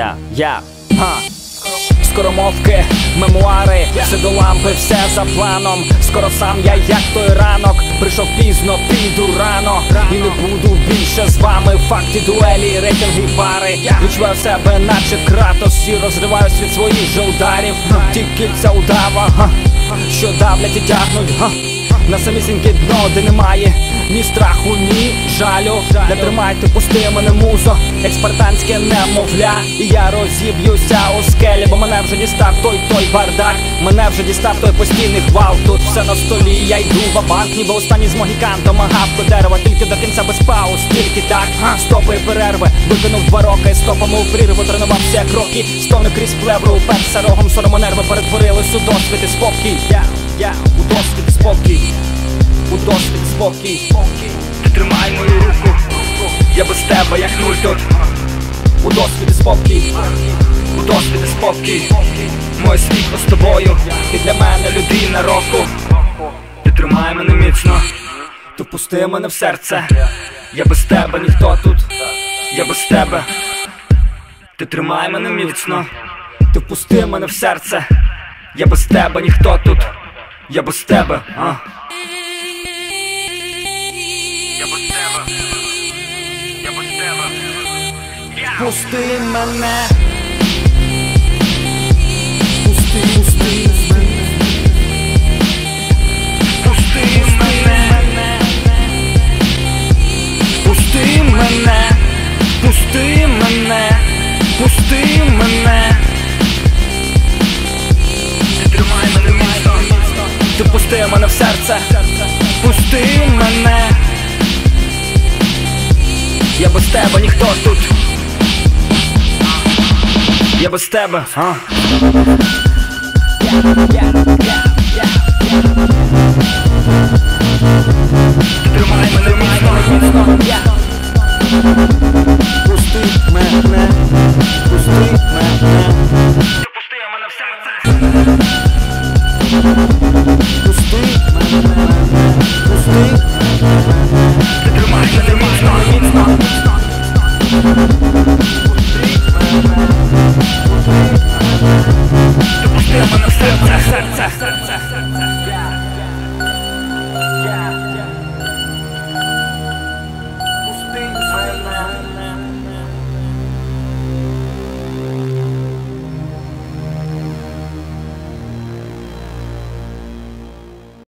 я, я, ха. Скоромовки, мемуари, все до лампи, все за планом. Скоро сам я, як той ранок, прийшов пізно, піду рано І не буду більше з вами. Факти, дуелі, рейтинги, пари. Відчуваю себе, наче кратос, і розриваюсь від своїх же ударів. Тільки ця удава, га, що давлять і тягнуть. га на самісіньке дно, де немає ні страху, ні жалю. Не тримайте, пусти мене музо, як спартанське немовля. І я розіб'юся у скелі, бо мене вже дістав той той бардак. Мене вже дістав той постійний гвалт Тут все на столі, я йду в банк ніби останній з могікан Томагавку дерева, тільки до кінця без пауз, тільки так, стопи перерви, викинув два роки, стопами у прірву, тренувався кроки, стони крізь плевру, уперся рогом, соромо нерви перетворились у досвід і спокій. Я, я, у досвід і спокій спокій. Ти тримай мою руку, я без тебе, як нуль тут. У досвід спокій, у досвід спокій. Моє світло з тобою, ти для мене людина року. Ти тримай мене міцно, ти впусти мене в серце. Я без тебе ніхто тут, я без тебе. Ти тримай мене міцно, ти впусти мене в серце. Я без тебе ніхто тут, я без тебе, а Пусти мене. Пусти, пусти, пусти мене. Пусти мене. Пусти мене. Пусти мене. Тримай мене міцно Ти пусти мене в серце. Пусти мене Я без тебе ніхто тут. Я без тебе, а? Тримай мене міцно, міцно. Пусти мене, пусти мене. Пусти мене в серце. Пусти мене, пусти Ти тримай мене міцно, міцно Серце, серце